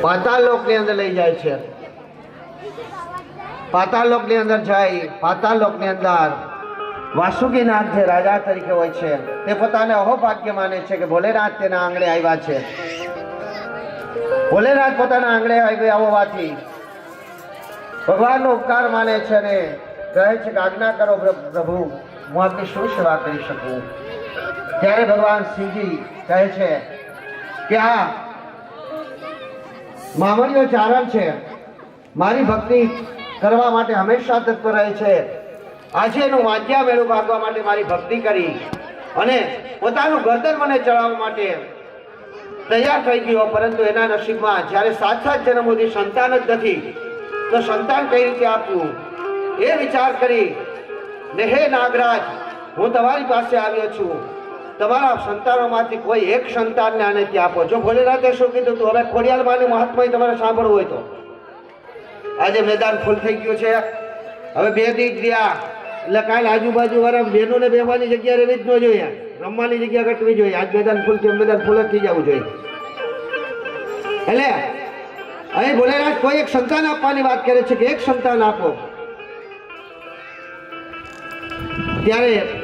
પાતાળ લોકની અંદર લઈ જાય છે. પાતાળ લોકની અંદર જાય પાતાળ લોકની અંદર વાસુકીનાથ જે રાજા તરીકે હોય છે, તે પોતાને અહોભાગ્ય માને છે કે ભોલેનાથ તેના આંગણે આવ્યા છે. ભોલેનાથ પોતાના આંગણે આવી આવવાથી ભગવાનનો ઉપકાર માને છે અને કહે છે કે આજ્ઞા કરો પ્ર- પ્રભુ, હું આપની શું સેવા કરી શકું. ત્યારે ભગવાન શિવજી કહે છે કે આ મામણીઓ ચારણ છે. મારી ભક્તિ કરવા માટે હંમેશા તત્પર રહે છે. આજે એનું વાંચ્યા મેળું ભાગવા માટે મારી ભક્તિ કરી અને પોતાનું ગરદર મને ચડાવવા માટે તૈયાર થઈ ગયો, પરંતુ એના નસીબમાં જ્યારે સાત સાત જન્મ સંતાન જ નથી, તો સંતાન કઈ રીતે આપવું? એ વિચાર કરી, ને હે નાગરાજ, હું તમારી પાસે આવ્યો છું. તમારા સંતાનોમાંથી કોઈ એક સંતાનને આનેથી આપો. જો ભોલેનાથે શું કીધું તું? હવે ખોડિયાલ માનું મહાત્મા તમારે સાંભળવું હોય તો. આજે મેદાન ફૂલ થઈ ગયું છે. હવે બે દી ગયા એટલે કાલ આજુબાજુ વાળા બહેનોને બેસવાની જગ્યા રહેવી જ ન જોઈએ. રમવાની જગ્યા ઘટવી જોઈએ. આજ મેદાન ફૂલ થયું મેદાન ફૂલ જ થઈ જવું જોઈએ. એટલે અહીં ભોલેનાથ કોઈ એક સંતાન આપવાની વાત કરે છે કે એક સંતાન આપો. ત્યારે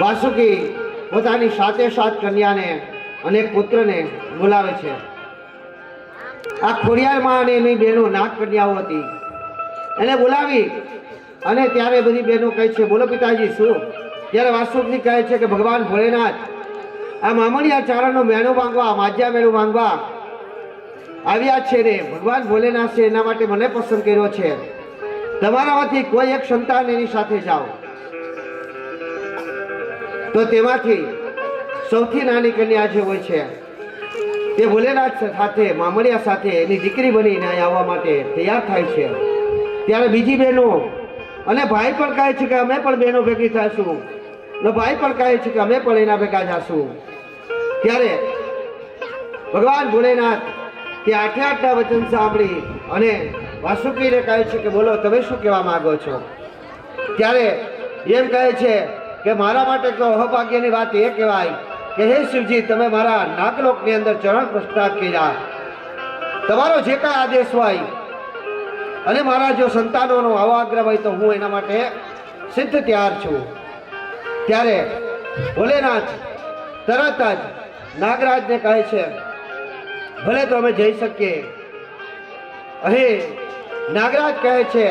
વાસુકી પોતાની સાતે સાત કન્યાને અને પુત્રને બોલાવે છે. આ ખોડિયારમાં અને એની બહેનો નાગ કન્યાઓ હતી. એને બોલાવી અને ત્યારે બધી બહેનો કહે છે, બોલો પિતાજી, શું? ત્યારે વાસુકી કહે છે કે, ભગવાન ભોલેનાથ, આ મામણિયા ચારણનો મેળો માંગવા, માજ્યા મેળો માંગવા આવ્યા છે ને. ભગવાન ભોલેનાથ છે એના માટે મને પસંદ કર્યો છે. તમારામાંથી કોઈ એક સંતાન એની સાથે જાઓ. તો તેમાંથી સૌથી નાની કન્યા જે હોય છે, તે ભોલેનાથ સાથે મામડિયા સાથે એની દીકરી બનીને અહીં આવવા માટે તૈયાર થાય છે. ત્યારે બીજી બહેનો, અને ભાઈ પણ કહે છે કે અમે પણ બહેનો ભેગી થઈશું. અને ભાઈ પણ કહે છે કે અમે પણ એના ભેગા જશું. ત્યારે ભગવાન ભોલેનાથ તે આઠે આઠના વચન સાંભળી અને વાસુકીને કહે છે કે બોલો, તમે શું કહેવા માંગો છો? ત્યારે એમ કહે છે કે મારા માટે તો અહોભાગ્યની વાત એ કહેવાય કે હે શિવજી, તમે મારા નાગલોકની અંદર ચરણ પ્રસ્તાવ કર્યા. તમારો જે કાંઈ આદેશ હોય અને મારા જો સંતાનોનો આવો આગ્રહ હોય તો હું એના માટે સિદ્ધ તૈયાર છું. ત્યારે ભોલેનાથ તરત જ નાગરાજને કહે છે, ભલે તો અમે જઈ શકીએ. અહીં નાગરાજ કહે છે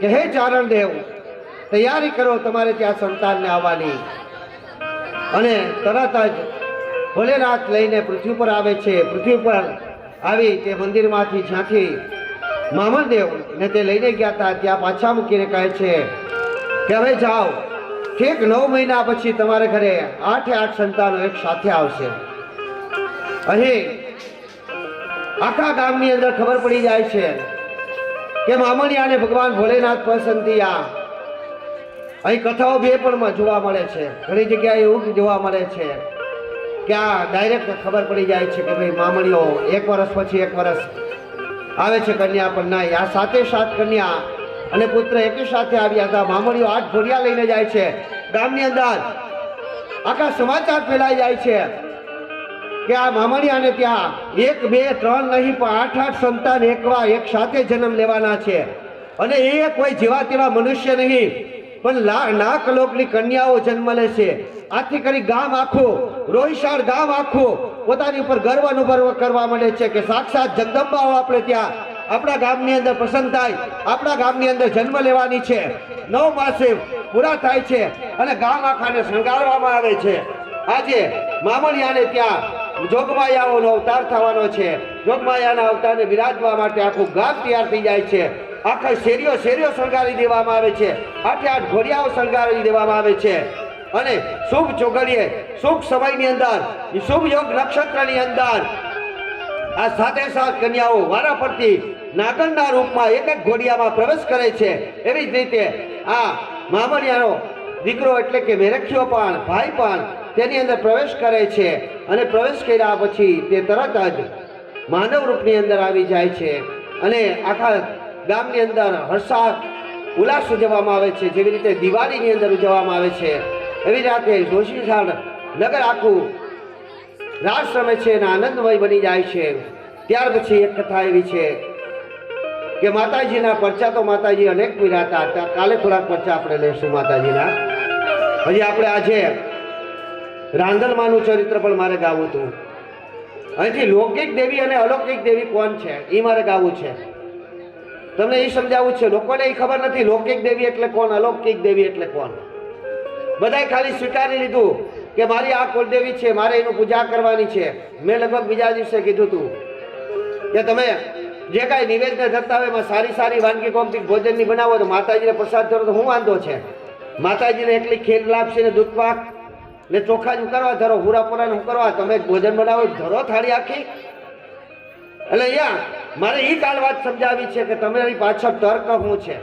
કે, હે ચારણ દેવ તૈયારી કરો તમારે ત્યાં સંતાનને આવવાની. અને તરત જ ભોલેનાથ લઈને પૃથ્વી પર આવે છે. પૃથ્વી પર આવી તે મંદિરમાંથી જ્યાંથી મામલદેવ ને તે લઈને ગયા હતા, ત્યાં પાછા મૂકીને કહે છે કે હવે જાઓ. ઠીક નવ મહિના પછી તમારે ઘરે આઠે આઠ સંતાનો એક સાથે આવશે. અહીં આખા ગામની અંદર ખબર પડી જાય છે કે મામણિયાને ભગવાન ભોલેનાથ પસંદિયા અહીં કથાઓ બે પણ જોવા મળે છે. ઘણી જગ્યાએ એવું જોવા મળે છે કે આ ડાયરેક્ટ ખબર પડી જાય છે કે ભાઈ મામણીઓ એક વર્ષ પછી એક વર્ષ આવે છે કન્યા પણ નહીં આ સાતે સાત કન્યા અને પુત્ર એકી સાથે આવ્યા હતા. મામણીઓ આઠ ભોરિયા લઈને જાય છે. ગામની અંદર આખા સમાચાર ફેલાઈ જાય છે કે આ મામણિયાને ત્યાં એક, બે, ત્રણ નહીં, પણ આઠ આઠ સંતાન એકવા, એક સાથે જન્મ લેવાના છે. અને એ કોઈ જેવા તેવા મનુષ્ય નહીં. પણ લાખ લોકની કન્યાઓ જન્મ લે છે. આથી કરી ગામ આખું રોહિશાળ ગામ આખું પોતાની ઉપર ગર્વ અનુભવ કરવા માંડે છે કે સાક્ષાત જગદંબાઓ આપણે ત્યાં આપણા ગામની અંદર પસંદ થાય, આપણા ગામની અંદર જન્મ લેવાની છે. નવ માસે પૂરા થાય છે અને ગામ આખાને શણગારવામાં આવે છે. આજે મામણિયાને ત્યાં જોગમાયાઓનો અવતાર થવાનો છે. જોગમાયાના અવતારને બિરાજવા માટે આખું ગામ તૈયાર થઈ જાય છે. આખા શેરીઓ શેરીઓ શણગારી દેવામાં આવે છે. આઠે આઠ ઘોડિયાઓ શણગારી દેવામાં આવે છે. અને શુભ ચોગડીએ, શુભ સમયની અંદર શુભ યોગ નક્ષત્રની અંદર, આ સાથે સાત કન્યાઓ વારા ફરતી નાગરના રૂપમાં એક એક ઘોડિયામાં પ્રવેશ કરે છે. એવી જ રીતે આ મામણિયાનો દીકરો એટલે કે મેરખીઓ પણ, ભાઈ પણ તેની અંદર પ્રવેશ કરે છે. અને પ્રવેશ કર્યા પછી તે તરત જ માનવ રૂપની અંદર આવી જાય છે. અને આખા ગામની અંદર હર્ષા ઉલ્લાસ ઉજવવામાં આવે છે. જેવી રીતે દિવાળીની અંદર ઉજવવામાં આવે છે. એવી રીતે જોશીશાળ નગર આખું રાસ રમે છે અને આનંદમય બની જાય છે. ત્યાર પછી એક કથા એવી છે કે માતાજીના પરચા તો માતાજી અનેક પીરાતા હતા. કાલે થોડાક પરચા આપણે લઈશું માતાજીના. હજી આપણે આજે રાંદલમાનું ચરિત્ર પણ મારે ગાવું હતું. અહીંથી લૌકિક દેવી અને અલૌકિક દેવી કોણ છે? એ મારે ગાવું છે. તમને એ સમજાવવું છે, લોકોને એ ખબર નથી લૌકિક દેવી એટલે કોણ, અલૌકિક દેવી એટલે કોણ? બધાએ ખાલી સ્વીકારી લીધું કે મારી આ કુલદેવી છે, મારે એનું પૂજા કરવાની છે. મેં લગભગ બીજા દિવસે કીધું હતું કે તમે જે કાંઈ નિવેદન થતા હોય એમાં સારી સારી વાનગી કોમથી ભોજનની બનાવો તો માતાજીને પ્રસાદ ધરો તો હું વાંધો છે? માતાજીને એટલી ખેલ લાપસી ને દૂધ પાક ને ચોખા જ કરવા ધરો હુરાપુરા ને કરવા, તમે ભોજન બનાવો, ધરો થાળી આખી. એટલે અહીંયા મારે એ કાલ વાત સમજાવી છે કે તમારી પાછળ તર્ક શું છે.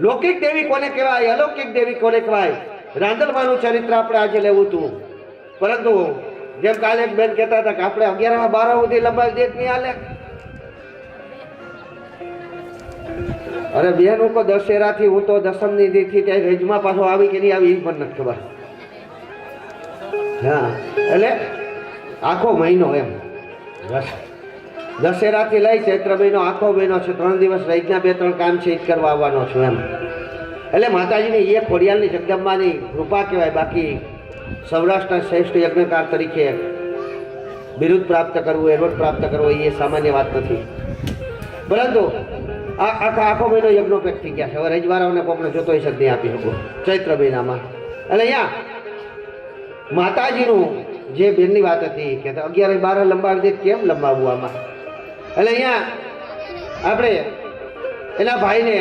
લૌકિક દેવી કોને કહેવાય? અલૌકિક દેવી કોને કહેવાય? રાંદલમાનું ચરિત્ર આપણે આજે લેવું હતું. પરંતુ જેમ કાલે એક બેન કહેતા હતા કે આપણે અગિયારમાં બાર સુધી લંબાવી દે નહીં હાલે? અરે બેન, હું દશેરાથી, હું તો દસમની દીથી ત્યાં રેજમાં પાછો આવી કે નહીં આવી એ પણ નથી ખબર. હા, એટલે આખો મહિનો એમ. બસ. દશેરાથી લઈ ચૈત્ર મહિનો, આખો મહિનો છે, ત્રણ દિવસ રહીના બે, ત્રણ કામ છે એ કરવા આવવાનો છું એમ. એટલે માતાજીની એ ખોડિયાલની જગદંબાની કૃપા કહેવાય, બાકી સૌરાષ્ટ્રના શ્રેષ્ઠ યજ્ઞકાર તરીકે બિરુદ પ્રાપ્ત કરવું, એવોર્ડ પ્રાપ્ત કરવો એ સામાન્ય વાત નથી. પરંતુ આ આખા આખો મહિનો યજ્ઞોપેક થઈ ગયા છે. હવે રજવારાઓને કોકને જોતો હોય નહીં આપી શકું. ચૈત્ર મહિનામાં. એટલે અહીંયા માતાજીનું જે બેનની વાત હતી, કે અગિયાર બાર લંબાવી દે કેમ લંબાવવું આમાં? એટલે અહીંયા આપણે એના ભાઈને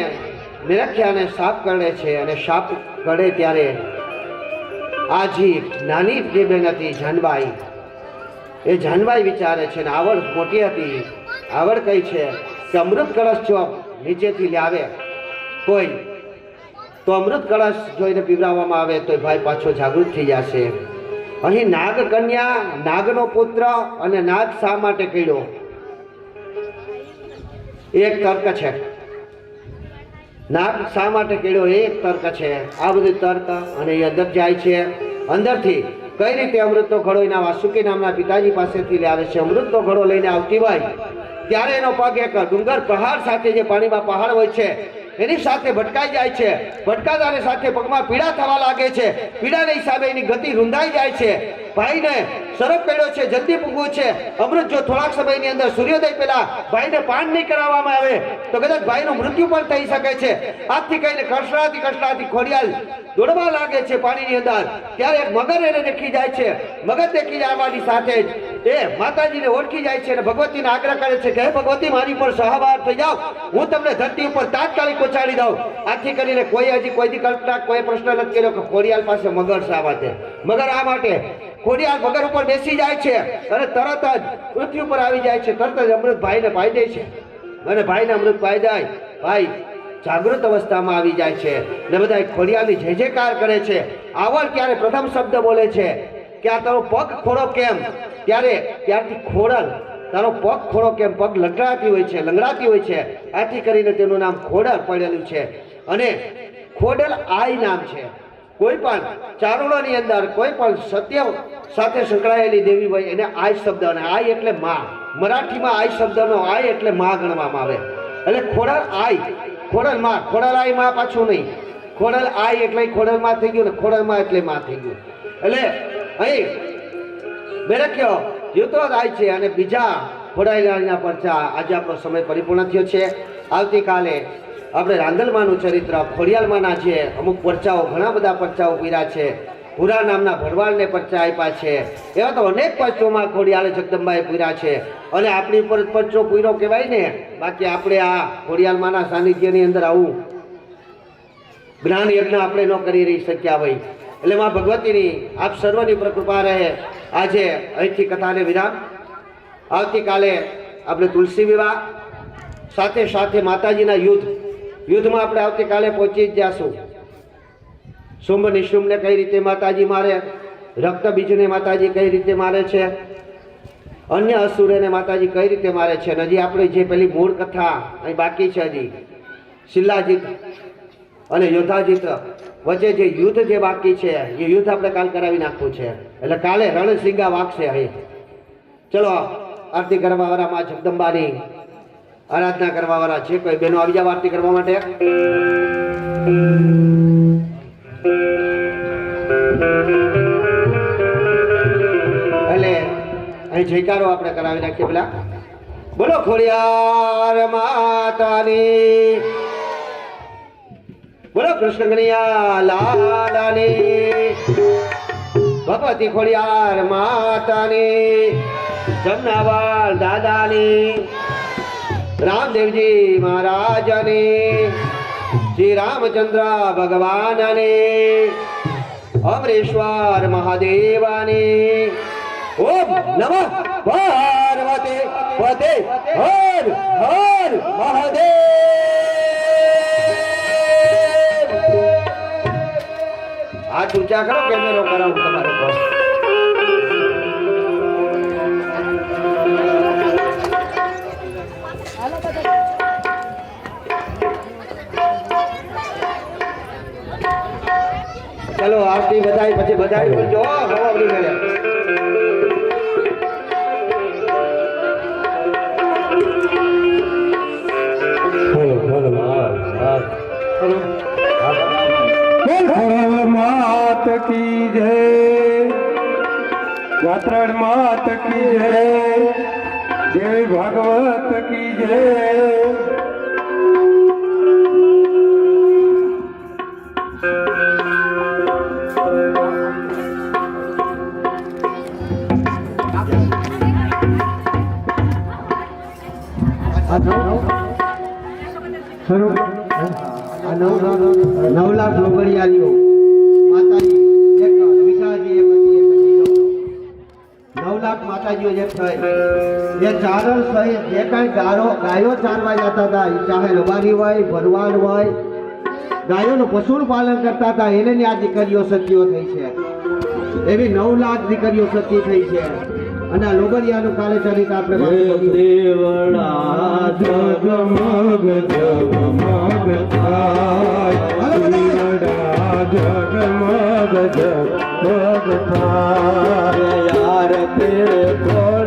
મેરખ્યાને સાપ કરડે છે અને સાપ કરે ત્યારે આ જી નાની જે બેન હતી, જાનબાઈ, એ જાનબાઈ વિચારે છે ને આવડ મોટી હતી. આવડ કઈ છે કે અમૃત કળશ જો નીચેથી લાવે, કોઈ, તો અમૃત કળશ જોઈને પીવડાવવામાં આવે તો ભાઈ પાછો જાગૃત થઈ જશે. અહીં નાગ કન્યા નાગનો પુત્ર અને નાગ શા માટે કીડો એક તર્ક છે. નાગ શા માટે કેળો? એ એક તર્ક છે. આ બધું તર્ક અને એ અંદર જાય છે. અંદરથી કઈ રીતે અમૃતનો ઘડો એના વાસુકી નામના પિતાજી પાસેથી લાવે છે? અમૃતનો ઘડો લઈને આવતી હોય, ત્યારે એનો પગ એક ડુંગર પહાડ સાથે જે પાણીમાં પહાડ હોય છે, એની સાથે ભટકાઈ જાય છે. ભટકાતાની સાથે પગમાં પીડા થવા લાગે છે. પીડાના હિસાબે એની ગતિ રૂંધાઈ જાય છે. ભાઈને સરપ પડ્યો છે, જલ્દી પૂગવું છે. અમૃત જો થોડાક સમયની અંદર સૂર્યોદય પહેલા ભાઈને પાન નહીં કરાવવામાં આવે, તો કદાચ ભાઈનું મૃત્યુ પણ થઈ શકે છે. આજથી કહીને કસરાથી કસરાથી ખોડિયાલ દોડવા લાગે છે પાણીની અંદર. ત્યારે એક મગર એને દેખી જાય છે. મગર દેખી જવાની સાથે જ એ માતાજીને ઓળખી જાય છે અને ભગવતીને આગ્રહ કરે છે કે, હે ભગવતી, મારી પર સહભાર થઈ જાઓ. હું તમને ધરતી ઉપર તાત્કાલિક પહોંચાડી દઉં. આથી કરીને કોઈ હજી કોઈ કલ્પના, કોઈ પ્રશ્ન નથી કર્યો કે ખોડિયાલ પાસે મગર શા માટે? મગર આ માટે ખોડિયાલ વગર ઉપર બેસી જાય છે અને તરત જ પૃથ્વી ઉપર આવી જાય છે. તરત જ અમૃત ભાઈને પાઈ દે છે. અને ભાઈને અમૃત પાઈ જાય. ભાઈ, જાગૃત અવસ્થામાં આવી જાય છે. ને બધા ખોડિયાની જય જયકાર કરે છે. આવડ ક્યારે પ્રથમ શબ્દ બોલે છે? કે આ તારો પગ ખોડો કેમ? ત્યારે ત્યારથી ખોડલ તારો પગ ખોડો કેમ? પગ લંગડાતી હોય છે, લંગડાતી હોય છે. આથી કરીને તેનું નામ ખોડલ પડેલું છે. અને ખોડલ આઈ નામ છે. કોઈ પણ ચારણોની અંદર કોઈ પણ સત્ય સાથે સંકળાયેલી દેવી હોય એને આય શબ્દ અને આય એટલે માં. મરાઠીમાં આઈ શબ્દનો આય એટલે માં ગણવામાં આવે. એટલે ખોડલ આય. ખોડલ માં. ખોડલ આયમાં પાછું નહીં. ખોડલ આઈ એટલે ખોડલ માં થઈ ગયું ને ખોડલ માં એટલે માં થઈ ગયું. એટલે અહીં બેરખ્યો જીવતો આય છે અને બીજા ખોડાયેલાના પરચા આજે આપણો સમય પરિપૂર્ણ થયો છે. આવતીકાલે આપણે રાંદલમાનું ચરિત્ર, ખોડિયાલમાંના જે અમુક પરચાઓ, ઘણા બધા પરચાઓ પીરા છે, ભૂરા નામના ભરવાડને પરચા આપ્યા છે, એવા તો અનેક પરચોમાં ખોડિયાલે જગદંબાએ પૂર્યા છે. અને આપણી ઉપર પરચો પૂરો કહેવાય ને, બાકી આપણે આ ખોડિયાલમાંના સાનિધ્યની અંદર આવું જ્ઞાન યજ્ઞ આપણે ન કરી રહી શક્યા હોય. એટલે માં ભગવતીની, આપ સર્વની પ્રકૃપા રહે. આજે અહીંથી કથાને વિરામ. આવતીકાલે આપણે તુલસી વિવાહ, સાથે સાથે માતાજીના યુદ્ધ. યુદ્ધમાં આપણે આવતીકાલે પહોંચી જ જાશું. શુંભ નિશુંભને કઈ રીતે માતાજી મારે? રક્ત બીજને માતાજી કઈ રીતે મારે છે? અન્ય અસુરેને માતાજી કઈ રીતે મારે છે? અને હજી આપણે જે પેલી મૂળ કથા અહીં બાકી છે હજી. શિલાજીત અને યોદ્ધાજીત વચ્ચે જે યુદ્ધ જે બાકી છે, એ યુદ્ધ આપણે કાલ કરાવી નાખવું છે. એટલે કાલે રણસિંગા વાગશે અહીં. ચલો, આરતી કરવા જગદંબાની આરાધના કરવા વાળા છે, કોઈ બેનો આવી જાવ આરતી કરવા માટે. એટલે અહીં જયકારો આપણે કરાવી નાખીએ પેલા. બોલો, ખોડિયાર માતાની. બોલો કૃષ્ણ કનૈયા લાલાની. ભગવતી ખોડિયાર માતાની. જમનાવાલ દાદાની. રામદેવજી મહારાજની, શ્રી રામચંદ્ર ભગવાનની, અમરેશ્વર મહાદેવાની. ઓમ નમઃ પાર્વતી પતે, હર હર મહાદેવ. આ ઊંચા કરો કેમેરો કરાવું તમારો ચલો આરતી બધાય પછી બધાય બોલજો હો, હવાવડી મેળે ખોડલ માત કી જય. જાત્રણ માત કી જય. દેવી ભગવત કી જય. હતી માતાજીઓ જે થઈ એ ચારણ સહિત જે કાંઈ ગારો ગાયો ચારવા જતા હતા એ ચાહે રબારી હોય, ભરવાડ હોય, ગાયોનું પશુનું પાલન કરતા હતા, એને આ દીકરીઓ સતીઓ થઈ છે. એવી નવ લાખ દીકરીઓ સતી થઈ છે. અને આ લોગડિયાનું કાલે ચરિત્ર આપણે. દેવળા જગમગ જગમગ થાય. દેવળા જગમગ જગમગ થાય. યાર તે કોર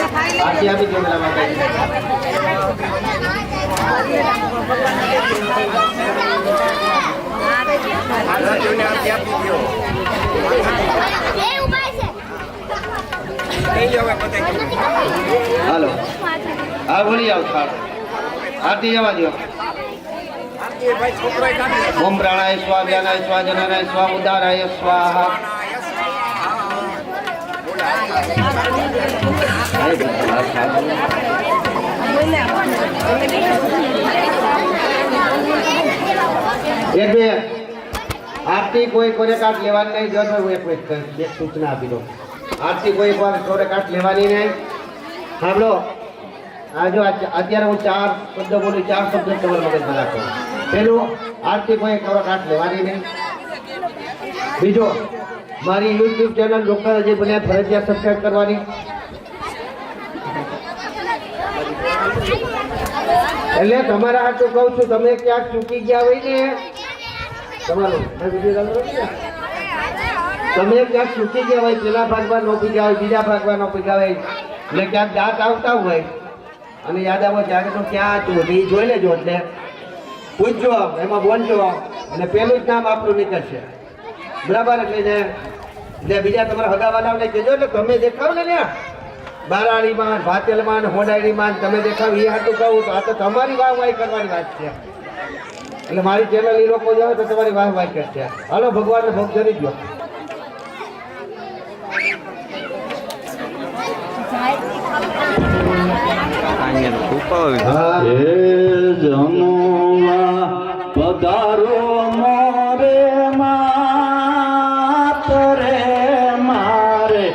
આખી આપી દો પેલા હાલો. હા ભૂલી જાઓ આરતી જવા દો ઓમ પ્રાણાય સ્વા વ્યાનાય સ્વા જનાનાય સ્વા ઉદારાય સ્વાહા. એક બે, આરતી કોઈ કોને લેવાની નહીં, જો હું એક સૂચના આપી દઉં. આરતી કોઈ કોને કાટ લેવાની નહીં. સાંભળો, આ અત્યારે હું ચાર શબ્દ બોલું, ચાર શબ્દ તમારા કોઈ કાટ લેવાની નહીં. બીજો, મારી યુટ્યુબ ચેનલ લોકલ અજય બન્યા ફરજિયાત સબસ્ક્રાઈબ કરવાની. એટલે તમારા હાથું કહું છું, તમે ક્યાંક ચૂકી ગયા હોય ને, તમારું. તમે ક્યાંક ચૂકી ગયા હોય, પેલા ભાગમાં નો ગયા હોય, બીજા ભાગમાં નો ગયા હોય, એટલે ક્યાંક દાંત આવતા હોય, અને યાદ આવો ત્યારે તો ક્યાં હતું એ જોઈ લેજો એટલે. પૂછજો એમાં બોલજો અને પેલું જ નામ આપણું નીકળશે. બરાબર, એટલે ને બીજા તમારા હગાવાલાઓને કહેજો એટલે તમે દેખાવ ને ત્યાં બારાડીમાં ભાતેલમાં હોડાડીમાં તમે દેખાવ એ હાટું કહું તો આ તો તમારી વાહવાહી વાહ કરવાની વાત છે. એટલે મારી ચેનલ એ લોકો જાવ તો તમારી વાહવાહી વાહ કરશે. હાલો, ભગવાનને ભોગ ધરી ગયો. પધારો મોરે રે મારે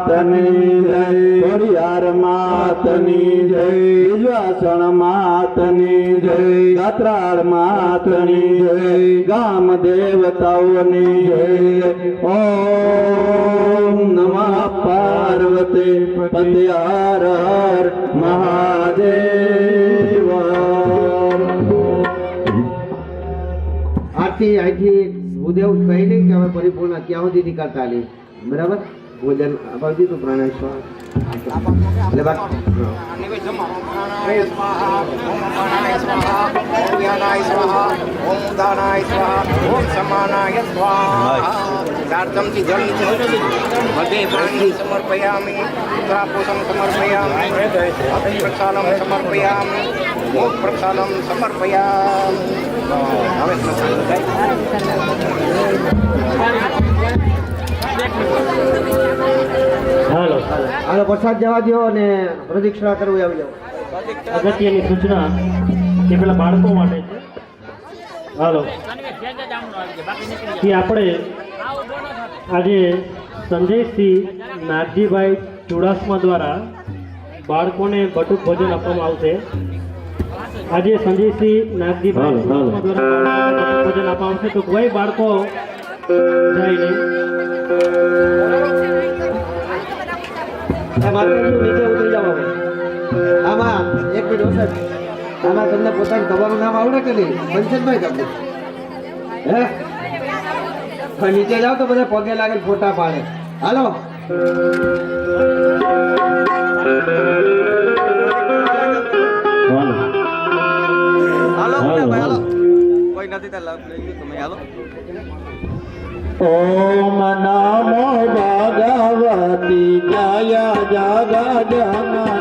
માતની જય, ખોડિયાર માતની જય વિજવાસણ માતની જય ગાત્રાળ માતની જય, ગામ દેવતાઓની જય. ઓમ નમઃ પાર્વતી પતિ હર હર મહાદેવ. આથી અહીંથી ભૂદેવ કહી નહીં કે હવે પરિપૂર્ણ ક્યાં સુધી નીકળતા બરાબર? ભોજન અપાવી દીધું પ્રાણેશ્વર એટલે ચમચી જળ નીચે પ્રાણી સમર્પયામિ પુત્રાપોષમ સમર્પયામિ પ્રક્ષાલમ હાલો હાલો પ્રસાદ જવા દો અને પ્રદક્ષિણા કરવું આવી જાઓ. અગત્યની સૂચના એ પેલા બાળકો માટે છે. હાલો. કે આપણે આજે સંજયસિંહ નાગજીભાઈ ચુડાસમા દ્વારા બાળકોને બટુક ભોજન આપવામાં આવશે. આજે સંજયસિંહ નાગજીભાઈ ભોજન આપવામાં આવશે. તો કોઈ બાળકો જાય નહીં આ માતાજી નીચે જાઓ આમાં એક મિનિટ હો આમાં તમને પોતાનું તમારું નામ આવડે કે નહીં? કંચનભાઈ તમને. હે? હા, નીચે જાઓ તો બધા પગે લાગે ફોટા પાડે. હાલો. ઓમ નમો ભગવતી જય જગ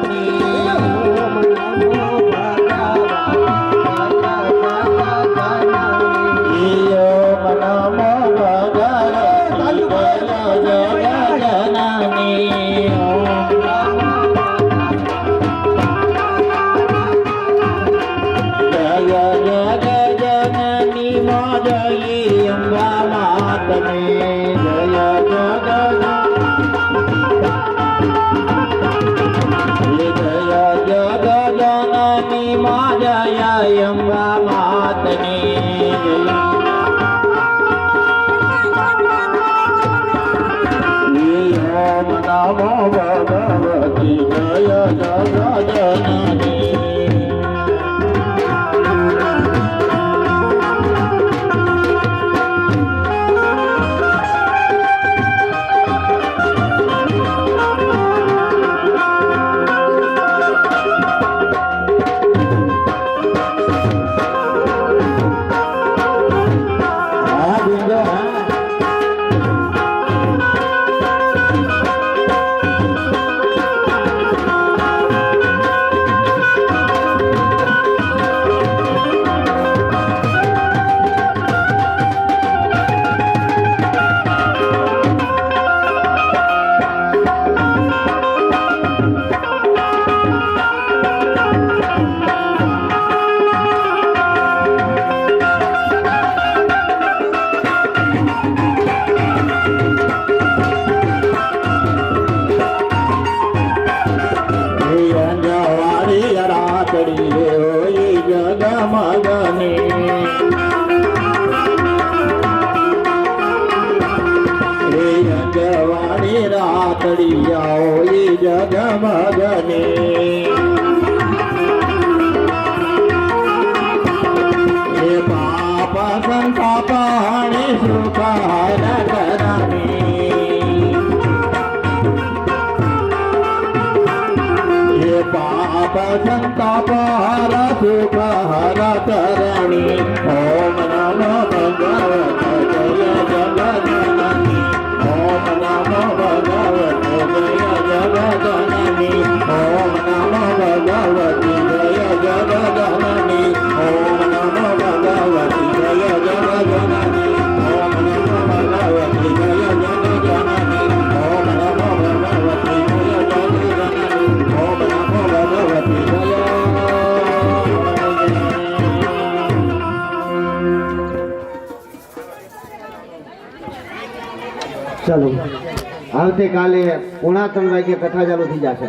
આવતીકાલે પોણા ત્રણ વાગે કથા ચાલુ થઈ જશે.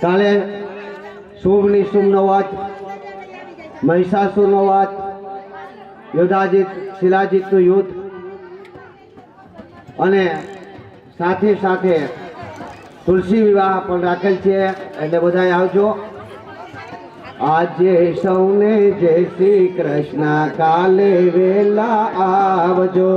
કાલે શુભ નિશુભનો વાત, મહિષાસુરનો વાત, યોધાજીત, શિલાજીતનું યુદ્ધ અને સાથે સાથે તુલસી વિવાહ પણ રાખેલ છે. એટલે બધા આવજો. આજે સૌને જય શ્રી કૃષ્ણ. કાલે વેલા આવજો.